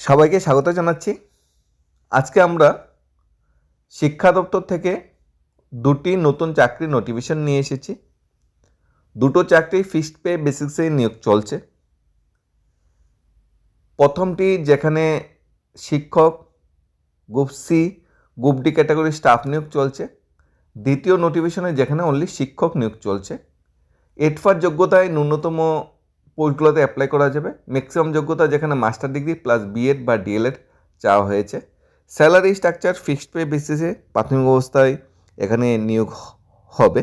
সবাইকে স্বাগত জানাচ্ছি। আজকে আমরা শিক্ষা দপ্তর থেকে দুটি নতুন চাকরির নোটিফিকেশন নিয়ে এসেছি। দুটো চাকরি ফিক্সড পে বেসিসে নিয়োগ চলছে। প্রথমটি যেখানে শিক্ষক group C group D category staff নিয়োগ চলছে। দ্বিতীয় নোটিফিকেশনে যেখানে অনলি শিক্ষক নিয়োগ চলছে। এটফার যোগ্যতায় ন্যূনতম পোস্টগুলোতে অ্যাপ্লাই করা যাবে। ম্যাক্সিমাম যোগ্যতা যেখানে মাস্টার ডিগ্রি প্লাস বিএড বা ডিএলএড চাওয়া হয়েছে। স্যালারি স্ট্রাকচার ফিক্সড পে বেসিসে প্রাথমিক অবস্থায় এখানে নিয়োগ হবে।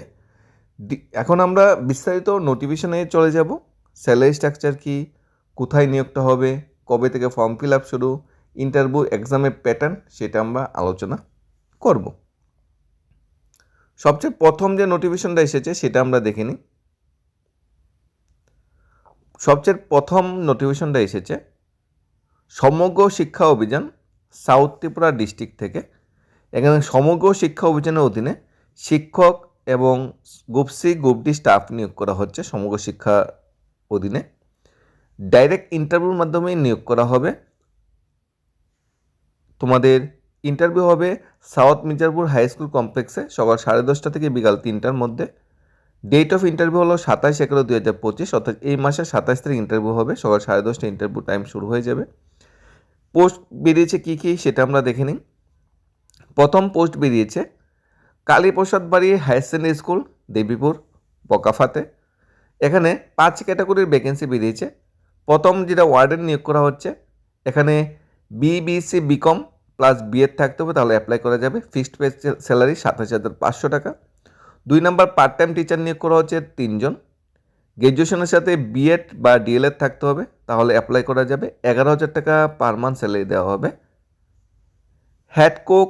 এখন আমরা বিস্তারিত নোটিফিকেশনে চলে যাব। স্যালারি স্ট্রাকচার কি, কোথায় নিয়োগটা হবে, কবে থেকে ফর্ম ফিল আপ শুরু ইন্টারভিউ এক্সামের প্যাটার্ন সেটা আমরা আলোচনা করব। সবচেয়ে প্রথম যে নোটিফিকেশনটা এসেছে সেটা আমরা দেখে নিই। সবচেয়ে প্রথম নোটিফিকেশনটা এসেছে, সমগ্র শিক্ষা অভিযান সাউথ ত্রিপুরা ডিস্ট্রিক্ট থেকে। এখানে সমগ্র শিক্ষা অভিযানের অধীনে শিক্ষক এবং group C group D staff নিয়োগ করা হচ্ছে সমগ্র শিক্ষা অধীনে। ডাইরেক্ট ইন্টারভিউর মাধ্যমে নিয়োগ করা হবে। তোমাদের ইন্টারভিউ হবে সাউথ মির্জারপুর হাই স্কুল কমপ্লেক্সে সকাল সাড়ে দশটা থেকে বিকাল তিনটার মধ্যে। ডেট অফ ইন্টারভিউ হলো সাতাশ এগারো দুই হাজার পঁচিশ, অর্থাৎ এই মাসের সাতাশ তারিখ ইন্টারভিউ হবে, সকাল সাড়ে দশটা ইন্টারভিউ টাইম শুরু হয়ে যাবে। পোস্ট বেরিয়েছে কী কী সেটা আমরা দেখে নিই। প্রথম পোস্ট বেরিয়েছে Kaliprasad Bari higher secondary school Debipur, বকাফাতে। এখানে পাঁচ ক্যাটাগরির ভ্যাকেন্সি বেরিয়েছে। প্রথম যেটা ওয়ার্ডেন নিয়োগ করা হচ্ছে, এখানে বিবিসি বিকম প্লাস বিএড থাকতে হবে, তাহলে অ্যাপ্লাই করা যাবে। ফিক্সড পে স্যালারি সাতাশ হাজার পাঁচশো টাকা। দুই নম্বর পার্ট টাইম টিচার নিয়োগ করা হচ্ছে তিনজন। গ্র্যাজুয়েশনের সাথে বিএড বা ডিএলএড থাকতে হবে, তাহলে অ্যাপ্লাই করা যাবে। এগারো হাজার টাকা পার মান্থ স্যালারি দেওয়া হবে। হেড কোক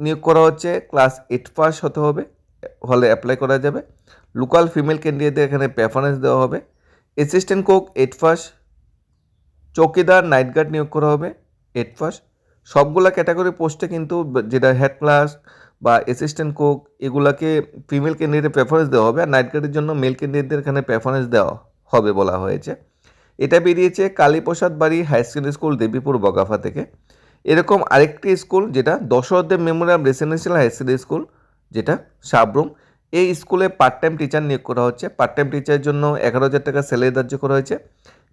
নিয়োগ করা হচ্ছে ক্লাস এইট পাস হতে হবে, হলে অ্যাপ্লাই করা যাবে। লোকাল ফিমেল ক্যান্ডিডেটদের এখানে প্রেফারেন্স দেওয়া হবে। অ্যাসিস্ট্যান্ট কোক এইট পাস চৌকিদার নাইট গার্ড নিয়োগ করা হবে এইট পাস সবগুলা ক্যাটাগরি পোস্টে কিন্তু, যেটা হেড ক্লাস বা অ্যাসিস্ট্যান্ট কোক এগুলাকে ফিমেল ক্যান্ডিডেটের প্রেফারেন্স দেওয়া হবে আর নাইট গার্ডের জন্য মেল ক্যান্ডিডেটদের এখানে প্রেফারেন্স দেওয়া হবে বলা হয়েছে। এটা বেরিয়েছে Kaliprasad Bari high secondary school Debipur, Bagafa থেকে। এরকম আরেকটি স্কুল যেটা Dasharathdeb memorial residential high secondary school যেটা সাবরুম। এই স্কুলে পার্ট টাইম টিচার নিয়োগ করা হচ্ছে। পার্ট টাইম টিচারের জন্য এগারো হাজার টাকা স্যালারি ধার্য করা হয়েছে।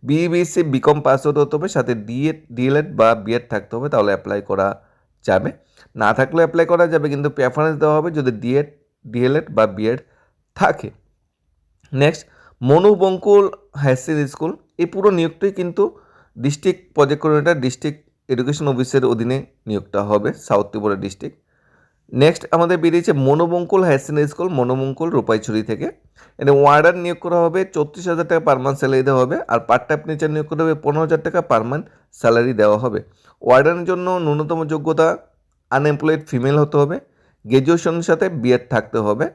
বিবিসি বিকম পাস হতে হতে হবে। সাথে ডিএড ডিএলএড বা বিএড থাকতে হবে। তাহলে অ্যাপ্লাই করা যাবে না থাকলে অ্যাপ্লাই করা যাবে, কিন্তু প্রেফারেন্স দেওয়া হবে যদি ডিএড ডিএলএড বা বিএড থাকে। নেক্সট মনুবঙ্কুল হায়ার স্কুল এই পুরো নিয়োগটাই কিন্তু district project coordinator district education অফিসের অধীনে নিয়োগটা হবে সাউথ ত্রিপুরা ডিস্ট্রিক্ট নেক্সট আমাদের বেরিয়েছে মনোমঙ্কুল হায়ার স্কুল মনোমঙ্কুল রূপাইছড়ি থেকে। এটা ওয়ার্ডার নিয়োগ করা হবে, চৌত্রিশ হাজার টাকা পার মান্থ স্যালারি দেওয়া হবে, আর পার্ট টাইম টিচার নিয়োগ করা হবে, পনেরো হাজার টাকা পার মান্থ স্যালারি দেওয়া হবে। ওয়ার্ডারের জন্য ন্যূনতম যোগ্যতা আনএমপ্লয়েড ফিমেল হতে হবে গ্র্যাজুয়েশনের সাথে বিএড থাকতে হবে।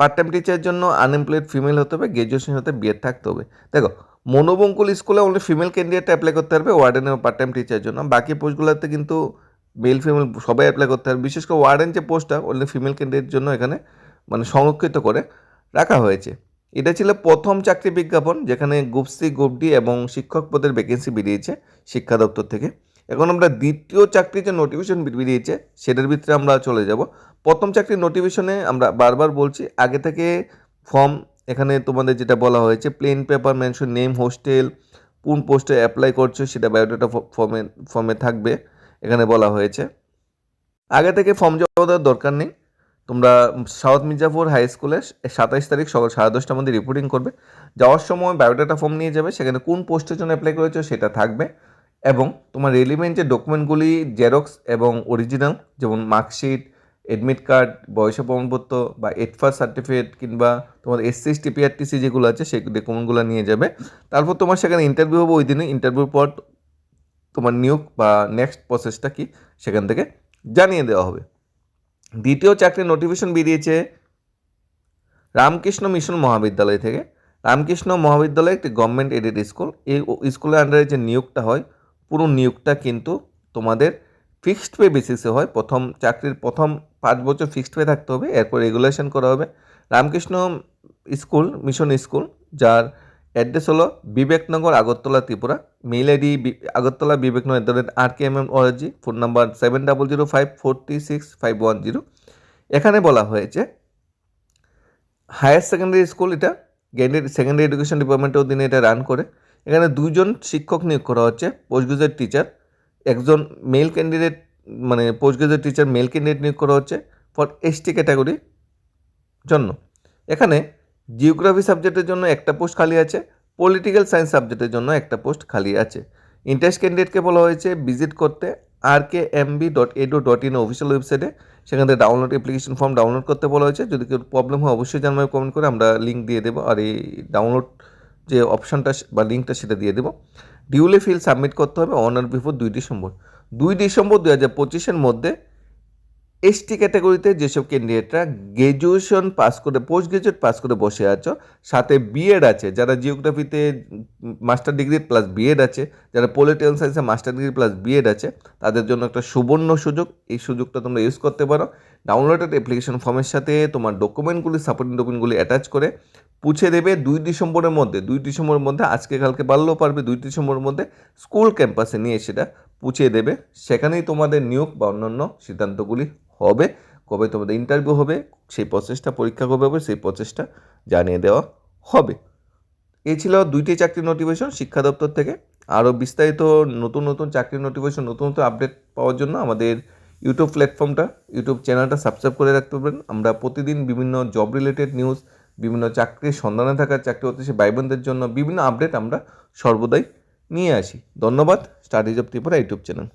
পার্ট টাইম টিচারের জন্য আনএমপ্লয়েড ফিমেল হতে হবে গ্র্যাজুয়েশনের সাথে বিএড থাকতে হবে। দেখো মনোবঙ্কুল স্কুলে অনলি ফিমেল ক্যান্ডিডেট অ্যাপ্লাই করতে পারবে ওয়ার্ডেন এবং পার্ট টাইম টিচারের জন্য। বাকি পোস্টগুলোতে কিন্তু মেল ফিমেল সবাই অ্যাপ্লাই করতে পারবে বিশেষ করে ওয়ার্ডেন যে পোস্টটা অনলি ফিমেল ক্যান্ডিডেটের জন্য এখানে মানে সংরক্ষিত করে রাখা হয়েছে। এটা ছিল প্রথম চাকরি বিজ্ঞাপন যেখানে গ্রুপ সি গ্রুপ ডি এবং শিক্ষক পদের ভ্যাকেন্সি বেরিয়েছে শিক্ষা দপ্তর থেকে। এখন আমরা দ্বিতীয় চাকরির যে নোটিফিকেশন বেরিয়েছে, সেটার ভিতরে আমরা চলে যাব। প্রথম চাকরির নোটিফিকেশনে আমরা বারবার বলছি, আগে থেকে ফর্ম এখানে তোমাদের যেটা বলা হয়েছে plain paper mention name hostel কোন পোস্টে অ্যাপ্লাই করছ, সেটা বায়োডাটা ফর্মে ফর্মে থাকবে। এখানে বলা হয়েছে। আগে থেকে ফর্ম জমা দেওয়ার দরকার নেই। তোমরা সাউথ মির্জাপুর হাই স্কুলে সাতাইশ তারিখ সকাল সাড়ে দশটার মধ্যে রিপোর্টিং করবে। যাওয়ার সময় বায়োডাটা ফর্ম নিয়ে যাবে। সেখানে কোন পোস্টের জন্য অ্যাপ্লাই করেছ সেটা থাকবে। এবং তোমার রেলিভেন্ট যে ডকুমেন্টগুলি জেরক্স এবং অরিজিনাল যেমন মার্কশিট এডমিট কার্ড বয়স প্রমাণপত্র বা এডফার সার্টিফিকেট কিংবা তোমার এসসি এসটি পিআরটিসি যেগুলো আছে, সেই ডকুমেন্টগুলো নিয়ে যাবে। তারপর তোমার সেখানে ইন্টারভিউ হবে ওই দিনে। ইন্টারভিউর পর তোমার নিয়োগ বা নেক্সট প্রসেসটা কি সেখান থেকে জানিয়ে দেওয়া হবে। দ্বিতীয় চাকরির নোটিফিকেশন বেরিয়েছে রামকৃষ্ণ মিশন মহাবিদ্যালয় থেকে। রামকৃষ্ণ মহাবিদ্যালয় একটি গভর্নমেন্ট এডেড স্কুল এই স্কুলের আন্ডারে যে নিয়োগটা হয়, পুরো নিয়োগটা কিন্তু তোমাদের ফিক্সড পে বেসিসে হয়। প্রথম চাকরির প্রথম পাঁচ বছর ফিক্সড পে থাকতে হবে, এরপর রেগুলেশন করা হবে। রামকৃষ্ণ স্কুল মিশন স্কুল যার অ্যাড্রেস হলো Vivekanagar, Agartala, Tripura. Mail ID Agartala Vivekanagar at the rate R K M M ORG phone number seven double zero five four three six five one zero এখানে বলা হয়েছে higher secondary school এটা গ্যান্ডেড secondary education ডিপার্টমেন্টের অধীনে এটা run করে। এখানে দুজন শিক্ষক নিয়োগ করা হচ্ছে পোস্ট গ্রাজুয়েট টিচার একজন মেল ক্যান্ডিডেট মানে post graduate teacher male candidate নিয়োগ করা হচ্ছে ফর এসটি ক্যাটাগরির জন্য। এখানে জিওগ্রাফি সাবজেক্টের জন্য একটা পোস্ট খালি আছে পলিটিক্যাল সায়েন্স সাবজেক্টের জন্য একটা পোস্ট খালি আছে। ইন্টারেস্ট ক্যান্ডিডেটকে বলা হয়েছে ভিজিট করতে R K MB dot edu dot in official ওয়েবসাইটে সেখান থেকে ডাউনলোড অ্যাপ্লিকেশন ফর্ম ডাউনলোড করতে বলা হয়েছে। যদি কেউ প্রবলেম হয়, অবশ্যই জানবে কমেন্ট করে আমরা লিঙ্ক দিয়ে দেবো। আর এই ডাউনলোড যে অপশানটা বা লিঙ্কটা সেটা দিয়ে দেবো। ডিউলি ফিল সাবমিট করতে হবে অন আর বিফোর দুই ডিসেম্বর। দুই ডিসেম্বর দু হাজার পঁচিশের মধ্যে এসটি ক্যাটাগরিতে যেসব ক্যান্ডিডেটরা গ্র্যাজুয়েশন পাস করে, পোস্ট গ্রাজুয়েট পাস করে বসে আছো, সাথে বিএড আছে, যারা জিওগ্রাফিতে মাস্টার ডিগ্রি প্লাস বিএড আছে, যারা পলিটিক্যাল সায়েন্সে মাস্টার ডিগ্রি প্লাস বিএড আছে, তাদের জন্য একটা সুবর্ণ সুযোগ। এই সুযোগটা তোমরা ইউজ করতে পারো। ডাউনলোডেড অ্যাপ্লিকেশন ফর্মের সাথে তোমার ডকুমেন্টগুলি সাপোর্টিং ডকুমেন্টগুলি অ্যাটাচ করে পুছে দেবে দুই ডিসেম্বরের মধ্যে। দুই ডিসেম্বরের মধ্যে, আজকে কালকে পারলেও পারবে, দুই ডিসেম্বরের মধ্যে স্কুল ক্যাম্পাসে নিয়ে সেটা পুছিয়ে দেবে। সেখানেই তোমাদের নিয়োগ বা অন্যান্য সিদ্ধান্তগুলি হবে, কবে তোমাদের ইন্টারভিউ হবে, সেই প্রসেসটা পরীক্ষা কবে হবে, সেই প্রসেসটা জানিয়ে দেওয়া হবে। এই ছিল দুইটি চাকরির নোটিফিকেশন শিক্ষা দপ্তর থেকে। আরও বিস্তারিত নতুন নতুন চাকরির নোটিফিকেশন নতুন নতুন আপডেট পাওয়ার জন্য আমাদের ইউটিউব প্ল্যাটফর্মটা ইউটিউব চ্যানেলটা সাবস্ক্রাইব করে রাখতে পারবেন। আমরা প্রতিদিন বিভিন্ন জব রিলেটেড নিউজ বিভিন্ন চাকরির সন্ধানে থাকা চাকরি হচ্ছে ভাই বোনদের জন্য বিভিন্ন আপডেট আমরা সর্বদাই নিয়ে আসি। ধন্যবাদ studies of Tripura YouTube channel.